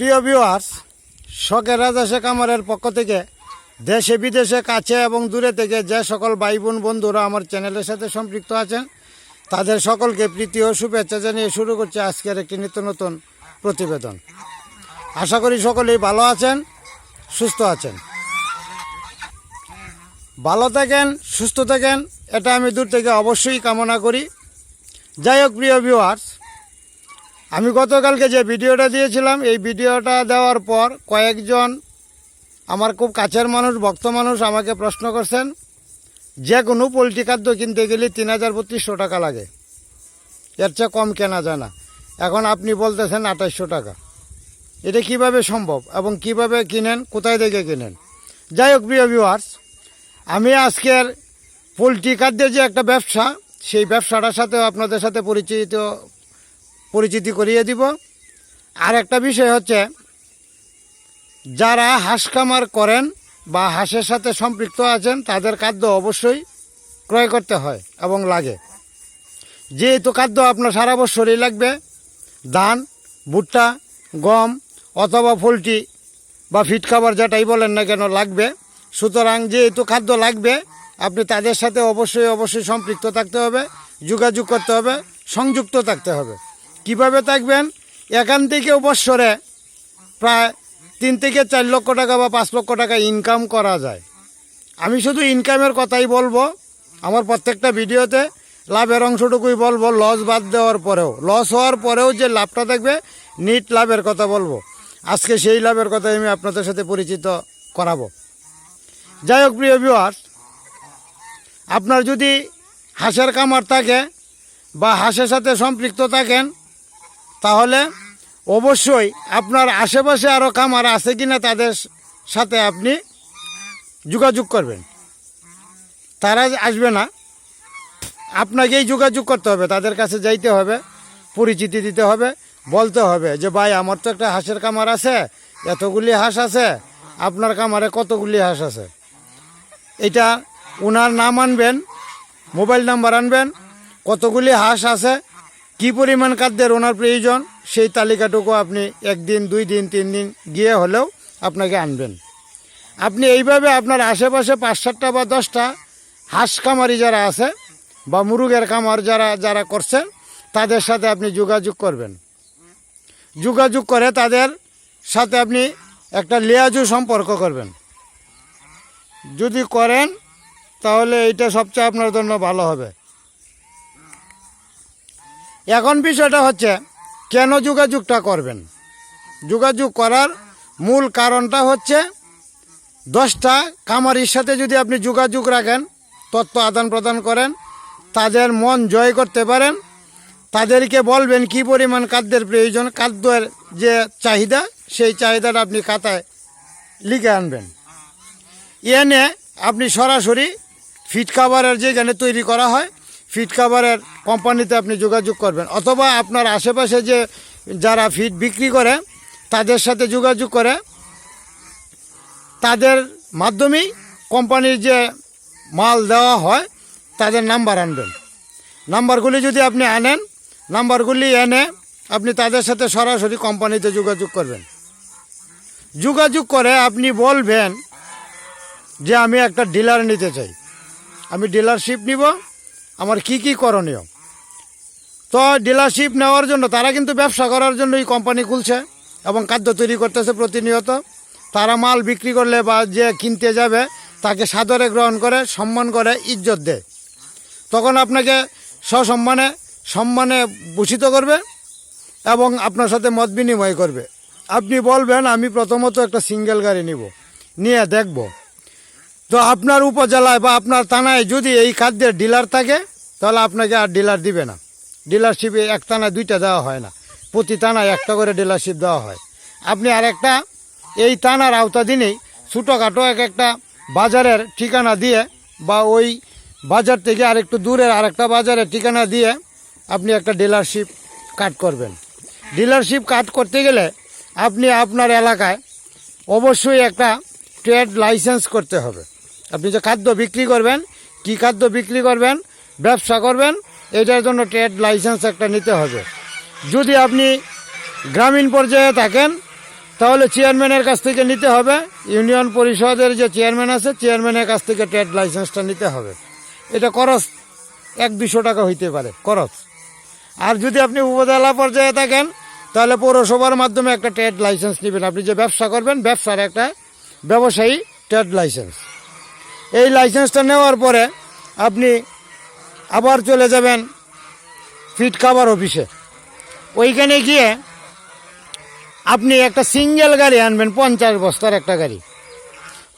প্রিয় ভিউয়ার্স শখের রাজা শেখ আমারের পক্ষ থেকে দেশে, বিদেশে, কাছে এবং দূরে থেকে যে সকল ভাই বোন বন্ধুরা আমার চ্যানেলের সাথে সম্পৃক্ত আছেন, তাদের সকলকে প্রীতি ও শুভেচ্ছা জানিয়ে শুরু করছে আজকের একটি নিত্য নতুন প্রতিবেদন। আশা করি সকলেই ভালো আছেন, সুস্থ আছেন। ভালো থাকেন, সুস্থ থাকেন, এটা আমি দূর থেকে অবশ্যই কামনা করি। যাই হোক, প্রিয় ভিউয়ার্স আমি গতকালকে যে ভিডিওটা দিয়েছিলাম, এই ভিডিওটা দেওয়ার পর কয়েকজন আমার খুব কাছের মানুষ, ভক্ত মানুষ আমাকে প্রশ্ন করছেন, যে কোনো পোলট্রি খাদ্য কিনতে গেলে তিন হাজার বত্রিশশো টাকা লাগে। এর চেয়ে কম কেনা যায় না। এখন আপনি বলতেছেন আঠাইশশো টাকা। এটা কীভাবে সম্ভব এবং কীভাবে কিনেন, কোথায় থেকে কিনেন? যাই হোক, প্রিয় ভিউয়ার্স আমি আজকের পোলট্রি খাদ্যের যে একটা ব্যবসা, সেই ব্যবসাটার সাথেও আপনাদের সাথে পরিচিত পরিচিতি করিয়ে দিব। আর একটা বিষয় হচ্ছে, যারা হাঁস খামার করেন বা হাঁসের সাথে সম্পৃক্ত আছেন, তাদের খাদ্য অবশ্যই ক্রয় করতে হয় এবং লাগে। যেহেতু খাদ্য আপনার সারা বছরই লাগবে, ধান, ভুট্টা, গম অথবা পোলট্রি বা ফিট খাবার যেটাই বলেন না কেন লাগবে। সুতরাং যেহেতু খাদ্য লাগবে, আপনি তাদের সাথে অবশ্যই অবশ্যই সম্পৃক্ত থাকতে হবে, যোগাযোগ করতে হবে, সংযুক্ত থাকতে হবে। কীভাবে থাকবেন? এখান থেকে বৎসরে প্রায় তিন থেকে চার লক্ষ টাকা বা পাঁচ লক্ষ টাকা ইনকাম করা যায়। আমি শুধু ইনকামের কথাই বলব। আমার প্রত্যেকটা ভিডিওতে লাভের অংশটুকুই বলব লস বাদ দেওয়ার পরেও। লস হওয়ার পরেও যে লাভটা থাকবে নিট লাভের কথা বলব। আজকে সেই লাভের কথা আমি আপনাদের সাথে পরিচিত করাবো। যাই হোক, প্রিয় ভিউয়ার্স আপনার যদি হাঁসের কামার থাকে বা হাঁসের সাথে সম্পৃক্ত থাকেন তাহলে অবশ্যই আপনার আশেপাশে আরও কামার আছে কি না তাদের সাথে আপনি যোগাযোগ করবেন। তারা আসবে না। আপনাকেই যোগাযোগ করতে হবে। তাদের কাছে যাইতে হবে, পরিচিতি দিতে হবে, বলতে হবে যে, ভাই, আমার তো একটা হাঁসের কামার আছে, এতগুলি হাঁস আছে, আপনার কামারে কতগুলি হাঁস আছে? এটা ওনার নাম আনবেন, মোবাইল নাম্বার আনবেন, কতগুলি হাঁস আছে কি পরিমাণ খাদ্যের ওনার প্রয়োজন? সেই তালিকাটুকু আপনি একদিন, দুই দিন, তিন দিন গিয়ে হলেও আপনাকে আনবেন। আপনি এইভাবে আপনার আশেপাশে পাঁচ সাতটা বা দশটা হাঁস কামারি যারা আছে বা মুরুগের কামার যারা যারা করছেন, তাদের সাথে আপনি যোগাযোগ করবেন। যোগাযোগ করে তাদের সাথে আপনি একটা লিয়াজু সম্পর্ক করবেন। যদি করেন, তাহলে এইটা সবচেয়ে আপনার জন্য ভালো হবে। এখন বিষয়টা হচ্ছে, কেন যোগাযোগটা করবেন? যোগাযোগ করার মূল কারণটা হচ্ছে, দশটা কামারির সাথে যদি আপনি যোগাযোগ রাখেন, তথ্য আদান প্রদান করেন, তাদের মন জয় করতে পারেন, তাদেরকে বলবেন কি পরিমাণ খাদ্যের প্রয়োজন, খাদ্যের যে চাহিদা, সেই চাহিদাটা আপনি খাতায় লিখে আনবেন। এনে আপনি সরাসরি ফিট খাবারের যেখানে তৈরি করা হয় ফিট খাবারের কোম্পানিতে আপনি যোগাযোগ করবেন। অথবা আপনার আশেপাশে যে যারা ফিট বিক্রি করে, তাদের সাথে যোগাযোগ করে, তাদের মাধ্যমেই কোম্পানির যে মাল দেওয়া হয়, তাদের নাম্বার আনবেন। নাম্বারগুলি যদি আপনি আনেন, নাম্বারগুলি এনে আপনি তাদের সাথে সরাসরি কোম্পানিতে যোগাযোগ করবেন। যোগাযোগ করে আপনি বলবেন যে, আমি একটা ডিলার নিতে চাই। আমি ডিলারশিপ নিব আমার কি কি করণীয়? তো ডিলারশিপ নেওয়ার জন্য, তারা কিন্তু ব্যবসা করার জন্য এই কোম্পানি খুলছে এবং খাদ্য তৈরি করতেছে প্রতিনিয়ত। তারা মাল বিক্রি করলে বা যে কিনতে যাবে, তাকে সাদরে গ্রহণ করে, সম্মান করে, ইজ্জত দেয়। তখন আপনাকে সসম্মানে, সম্মানে ভূষিত করবে এবং আপনার সাথে মত বিনিময় করবে। আপনি বলবেন, আমি প্রথমত একটা সিঙ্গেল গাড়ি নিব, নিয়ে দেখব। তো আপনার উপজেলায় বা আপনার থানায় যদি এই খাদ্যের ডিলার থাকে তাহলে আপনাকে আর ডিলার দিবে না। ডিলারশিপে এক থানায় দুইটা দেওয়া হয় না। প্রতি থানায় একটা করে ডিলারশিপ দেওয়া হয়। আপনি আর একটা এই থানার আওতাধীনেই ছোটোখাটো এক একটা বাজারের ঠিকানা দিয়ে বা ওই বাজার থেকে আরেকটু দূরের আরেকটা বাজারের ঠিকানা দিয়ে আপনি একটা ডিলারশিপ কাট করবেন। ডিলারশিপ কাট করতে গেলে আপনি আপনার এলাকায় অবশ্যই একটা ট্রেড লাইসেন্স করতে হবে। আপনি যে খাদ্য বিক্রি করবেন, কি খাদ্য বিক্রি করবেন ব্যবসা করবেন, এটার জন্য ট্রেড লাইসেন্স একটা নিতে হবে। যদি আপনি গ্রামীণ পর্যায়ে থাকেন, তাহলে চেয়ারম্যানের কাছ থেকে নিতে হবে। ইউনিয়ন পরিষদের যে চেয়ারম্যান আছে, চেয়ারম্যানের কাছ থেকে ট্রেড লাইসেন্সটা নিতে হবে। এটা খরচ এক দুশো টাকা হইতে পারে, খরচ। আর যদি আপনি উপজেলা পর্যায়ে থাকেন, তাহলে পৌরসভার মাধ্যমে একটা ট্রেড লাইসেন্স নেবেন। আপনি যে ব্যবসা করবেন, ব্যবসার একটা ব্যবসায়ী ট্রেড লাইসেন্স। এই লাইসেন্সটা নেওয়ার পরে আপনি আবার চলে যাবেন ফিট কাভার অফিসে। ওইখানে গিয়ে আপনি একটা সিঙ্গেল গাড়ি আনবেন, পঞ্চাশ বস্তার একটা গাড়ি।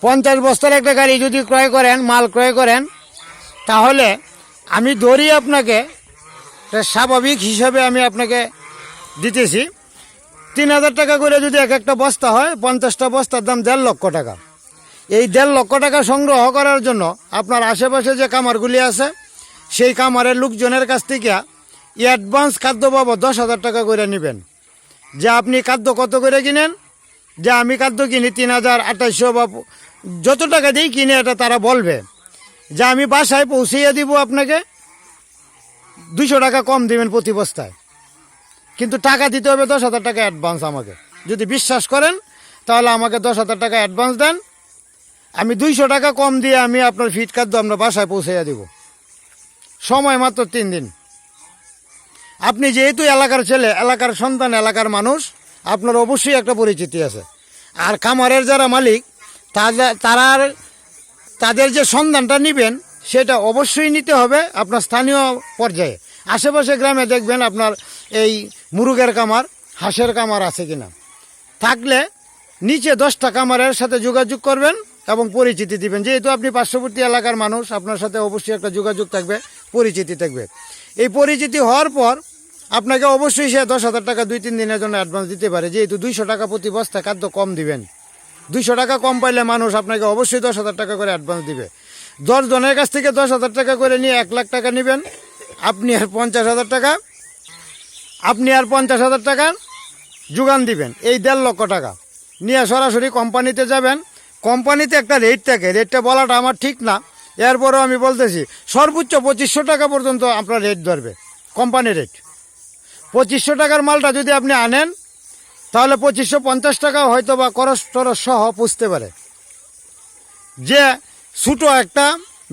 পঞ্চাশ বস্তার একটা গাড়ি যদি ক্রয় করেন, মাল ক্রয় করেন, তাহলে আমি ধরি আপনাকে স্বাভাবিক হিসাবে আমি আপনাকে দিতেছি। তিন হাজার টাকা করে যদি এক একটা বস্তা হয়, পঞ্চাশটা বস্তার দাম দেড় লক্ষ টাকা। এই দেড় লক্ষ টাকা সংগ্রহ করার জন্য আপনার আশেপাশে যে কামারগুলি আছে সেই কামারের লোকজনের কাছ থেকে অ্যাডভান্স খাদ্য বাবদ দশ হাজার টাকা করে নেবেন। যে আপনি খাদ্য কত করে কিনেন? যে আমি খাদ্য কিনি তিন হাজার আঠাইশশো বা যত টাকা দিই কিনে এটা তারা বলবে। যে আমি বাসায় পৌঁছিয়ে দিব আপনাকে দুশো টাকা কম দেবেন প্রতি বস্তায়। কিন্তু টাকা দিতে হবে দশ হাজার টাকা অ্যাডভান্স আমাকে। যদি বিশ্বাস করেন, তাহলে আমাকে দশ হাজার টাকা অ্যাডভান্স দেন। আমি দুইশো টাকা কম দিয়ে আমি আপনার ফিট খাদ্য আপনার বাসায় পৌঁছাইয়া দিব। সময় মাত্র তিন দিন। আপনি যেহেতু এলাকার ছেলে, এলাকার সন্তান, এলাকার মানুষ, আপনার অবশ্যই একটা পরিচিতি আছে। আর খামারের যারা মালিক তারা তাদের যে সন্ধানটা নেবেন, সেটা অবশ্যই নিতে হবে আপনার স্থানীয় পর্যায়ে। আশেপাশে গ্রামে দেখবেন আপনার এই মুরুগের কামার হাঁসের কামার আছে কিনা। থাকলে নিচে দশটা কামারের সাথে যোগাযোগ করবেন এবং পরিচিতি দিবেন। যেহেতু আপনি পার্শ্ববর্তী এলাকার মানুষ, আপনার সাথে অবশ্যই একটা যোগাযোগ থাকবে, পরিচিতি থাকবে। এই পরিচিতি হওয়ার পর আপনাকে অবশ্যই সে দশ হাজার টাকা দুই তিন দিনের জন্য অ্যাডভান্স দিতে পারে। যেহেতু দুইশো টাকা প্রতি বস্তা খাদ্য কম দিবেন। দুইশো টাকা কম পাইলে মানুষ আপনাকে অবশ্যই দশ হাজার টাকা করে অ্যাডভান্স দিবে। দশ জনের কাছ থেকে দশ হাজার টাকা করে নিয়ে এক লাখ টাকা নেবেন। আপনি আর পঞ্চাশ হাজার টাকা, আপনি আর পঞ্চাশ হাজার টাকার যোগান দিবেন। এই দেড় লক্ষ টাকা। নিয়ে সরাসরি কোম্পানিতে যাবেন। কোম্পানিতে একটা রেট থাকে। রেটটা বলাটা আমার ঠিক না। এরপরেও আমি বলতেছি, সর্বোচ্চ পঁচিশশো টাকা পর্যন্ত আপনার রেট ধরবে কোম্পানি রেট পঁচিশশো টাকার মালটা যদি আপনি আনেন, তাহলে পঁচিশশো পঞ্চাশ টাকা হয়তো বা করস টরস সহ পুষতে পারে। যে ছোটো একটা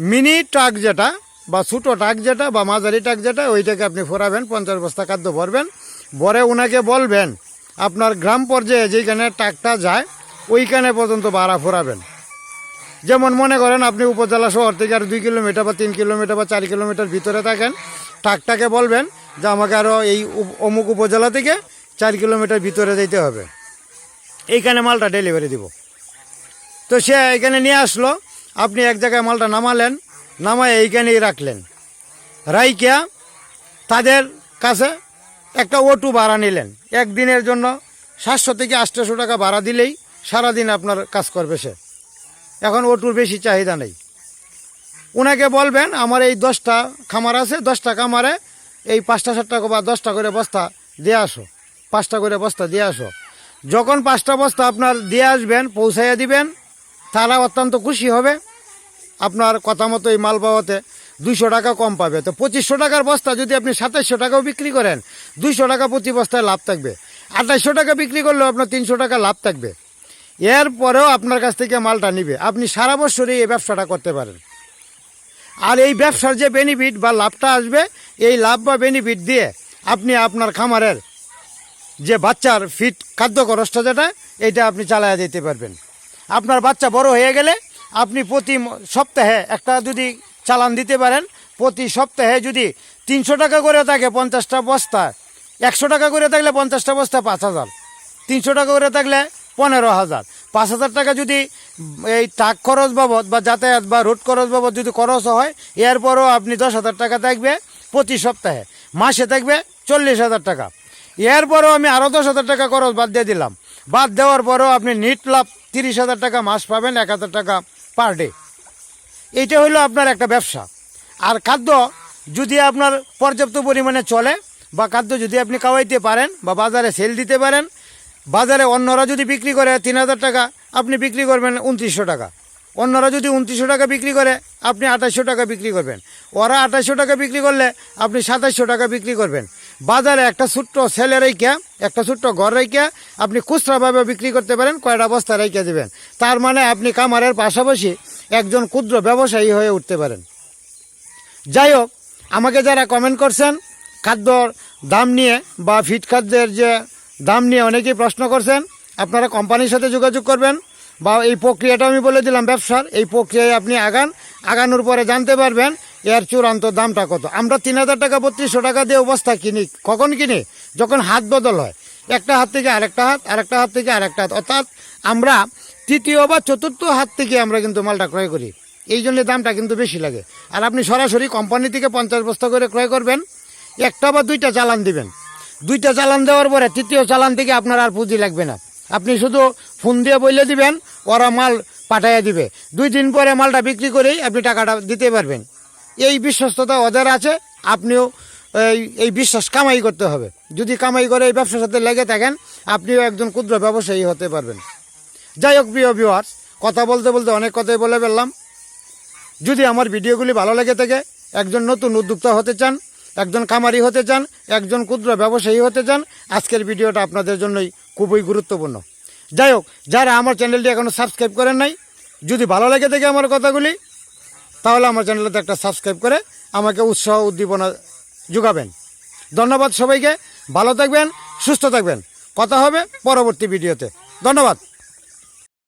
মিনি ট্রাক যেটা, বা ছোটো ট্রাক যেটা, বা মাঝারি ট্রাক যেটা, ওইটাকে আপনি ফোরাবেন, পঞ্চাশ বস্তা খাদ্য ভরবেন। ভরে ওনাকে বলবেন, আপনার গ্রাম পর্যায়ে যেখানে ট্রাকটা যায় ওইখানে পর্যন্ত ভাড়া ফোরাবেন। যেমন মনে করেন আপনি উপজেলা শহর থেকে আর দুই কিলোমিটার বা তিন কিলোমিটার বা চার কিলোমিটার ভিতরে থাকেন ট্রাকটাকে বলবেন যে আমাকে আরও এই অমুক উপজেলা থেকে চার কিলোমিটার ভিতরে যেতে হবে। এইখানে মালটা ডেলিভারি দিব। তো সে এখানে নিয়ে আসলো, আপনি এক জায়গায় মালটা নামালেন, নামায় এইখানেই রাখলেন। রাইকিয়া তাদের কাছে একটা অটো ভাড়া নিলেন। একদিনের জন্য সাতশো থেকে আটশোশো টাকা ভাড়া দিলেই সারাদিন আপনার কাজ করবে সে। এখন ওটুর বেশি চাহিদা নেই। ওনাকে বলবেন, আমার এই দশটা খামার আছে, দশটা খামারে এই পাঁচটা, সাতটা বা দশটা করে বস্তা দিয়ে আসো। পাঁচটা করে বস্তা দিয়ে আসো। যখন পাঁচটা বস্তা আপনার দিয়ে আসবেন, পৌঁছাইয়া দিবেন তারা অত্যন্ত খুশি হবে। আপনার কথা মতো এই মাল পাওয়াতে দুইশো টাকা কম পাবে। তো পঁচিশশো টাকার বস্তা যদি আপনি সাতাইশশো টাকাও বিক্রি করেন, দুইশো টাকা প্রতি বস্তায় লাভ থাকবে। আঠাইশশো টাকা বিক্রি করলেও আপনার তিনশো টাকা লাভ থাকবে। এরপরেও আপনার কাছ থেকে মালটা নিবে। আপনি সারা বছরই এই ব্যবসাটা করতে পারেন। আর এই ব্যবসার যে বেনিফিট বা লাভটা আসবে, এই লাভ বা বেনিফিট দিয়ে আপনি আপনার খামারের যে বাচ্চার ফিট খাদ্য খরচটা যেটা এটা আপনি চালায়া দিতে পারবেন। আপনার বাচ্চা বড় হয়ে গেলে আপনি প্রতি সপ্তাহে একটা যদি চালান দিতে পারেন, প্রতি সপ্তাহে যদি তিনশো টাকা করে থাকে পঞ্চাশটা বস্তা, একশো টাকা করে থাকলে পঞ্চাশটা বস্তা পাঁচ হাজার, তিনশো টাকা করে থাকলে পনেরো হাজার। পাঁচ হাজার টাকা যদি এই টাক খরচ বাবদ বা যাতায়াত বা রোড খরচ বাবদ যদি খরচ হয়, এরপরও আপনি দশ হাজার টাকা থাকবে প্রতি সপ্তাহে। মাসে থাকবে চল্লিশ হাজার টাকা। এরপরও আমি আরও দশ হাজার টাকা খরচ বাদ দিয়ে দিলাম। বাদ দেওয়ার পরেও আপনি নিট লাভ তিরিশ হাজার টাকা মাস পাবেন, এক হাজার টাকা পার ডে। এইটা হলো আপনার একটা ব্যবসা। আর খাদ্য যদি আপনার পর্যাপ্ত পরিমাণে চলে বা খাদ্য যদি আপনি খাওয়াইতে পারেন বা বাজারে সেল দিতে পারেন বাজারে অন্যরা যদি বিক্রি করে তিন হাজার টাকা, আপনি বিক্রি করবেন উনত্রিশশো টাকা। অন্যরা যদি উনত্রিশশো টাকা বিক্রি করে, আপনি আঠাশশো টাকা বিক্রি করবেন। ওরা আঠাশশো টাকা বিক্রি করলে, আপনি সাতাশশো টাকা বিক্রি করবেন। বাজারে একটা ছোট্ট ছেলে রেখে একটা ছোট্ট ঘর রেখে আপনি খুচরাভাবে বিক্রি করতে পারেন, কয়টা বস্তা রেখে দেবেন। তার মানে আপনি কামারের পাশাপাশি একজন ক্ষুদ্র ব্যবসায়ী হয়ে উঠতে পারেন। যাই হোক, আমাকে যারা কমেন্ট করছেন, খাদ্যর দাম নিয়ে বা ফিট খাদ্যের যে দাম নিয়ে অনেকেই প্রশ্ন করছেন। আপনারা কোম্পানির সাথে যোগাযোগ করবেন বা এই প্রক্রিয়াটা আমি বলে দিলাম, ব্যবসার এই প্রক্রিয়ায় আপনি আগান, আগানোর পরে জানতে পারবেন এর চূড়ান্ত দামটা কত। আমরা তিন হাজার টাকা, বত্রিশশো টাকা দিয়ে অবস্থা কিনি, কখন কিনি? যখন হাত বদল হয়। একটা হাত থেকে আরেকটা হাত আরেকটা হাত থেকে আরেকটা হাত। অর্থাৎ আমরা তৃতীয় বা চতুর্থ হাত থেকে আমরা কিন্তু মালটা ক্রয় করি। এই জন্য দামটা কিন্তু বেশি লাগে। আর আপনি সরাসরি কোম্পানি থেকে পঞ্চাশ বস্তা করে ক্রয় করবেন, একটা বা দুইটা চালান দিবেন। দুইটা চালান দেওয়ার পরে তৃতীয় চালান থেকে আপনার আর পুঁজি লাগবে না। আপনি শুধু ফোন দিয়ে বলে দিবেন, ওরা মাল পাঠাইয়া দিবে। দুই দিন পরে মালটা বিক্রি করেই আপনি টাকাটা দিতে পারবেন। এই বিশ্বস্ততা ওদের আছে, আপনিও এই এই বিশ্বাস কামাই করতে হবে। যদি কামাই করে এই ব্যবসার সাথে লেগে থাকেন, আপনিও একজন ক্ষুদ্র ব্যবসায়ী হতে পারবেন। যাই হোক, প্রিয় ভিউয়ার্স কথা বলতে বলতে অনেক কথাই বলে ফেললাম। যদি আমার ভিডিওগুলি ভালো লেগে থাকে, একজন নতুন উদ্যোক্তা হতে চান একজন খামারি হতে চান, একজন ক্ষুদ্র ব্যবসায়ী হতে চান, আজকের ভিডিওটা আপনাদের জন্যই খুবই গুরুত্বপূর্ণ। যাই হোক, যারা আমার চ্যানেলটি এখনও সাবস্ক্রাইব করেন নাই, যদি ভালো লেগে থাকে আমার কথাগুলি, তাহলে আমার চ্যানেলটা একটা সাবস্ক্রাইব করে আমাকে উৎসাহ উদ্দীপনা যোগাবেন। ধন্যবাদ সবাইকে, ভালো থাকবেন, সুস্থ থাকবেন। কথা হবে পরবর্তী ভিডিওতে। ধন্যবাদ।